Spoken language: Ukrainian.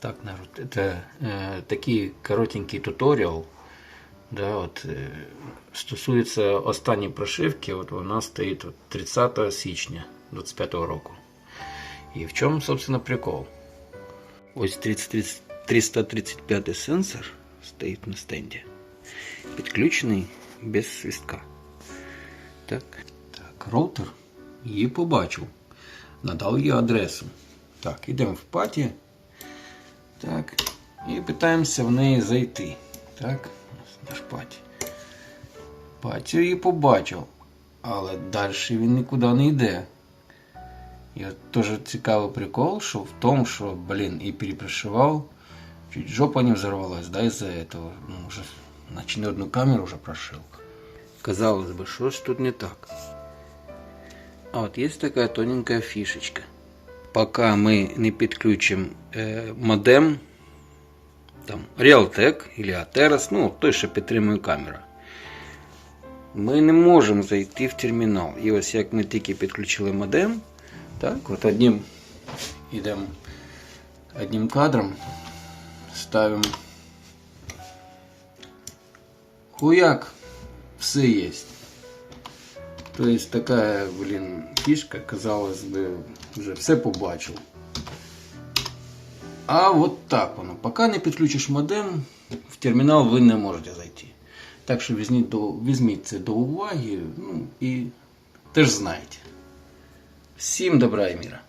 Так, народ, это э, такий коротенький туторіал. Да, от, е, стосується останньої прошивки, от вона стоїть от 30 січня 25 року. І в чому, собственно, прикол? Ось 30, 335 сенсор стоїть на стенді. Підключений без свістка. Так. Так, роутер її побачив. Надав їй адресу. Так, йдемо в паті. Так. І питаємося в неї зайти. Так, ось наш паті. Паті її побачив. Але далі він нікуди не йде. І от теж цікавий прикол, що в тому, що, блін, і перепрошивав, чуть жопа не взорвалась, да, из-за этого. Ну, уже, значит, не одну камеру уже прошил. Казалось бы, что ж тут не так? А вот есть такая тоненькая фишечка. Пока мы не підключимо е, модем, там, Realtek или Ateros, ну, той, що підтримує камера, ми не можемо зайти в термінал. І ось як ми тільки підключили модем, так, от одним йдемо одним кадром, ставимо хуяк, все есть. То есть такая, блин, фишка, казалось бы, вже все побачив. А от так воно. Поки не підключиш модем, в термінал ви не можете зайти. Так що візьміть, до, візьміть це до уваги ну, і теж знайте. Всім добра і міра.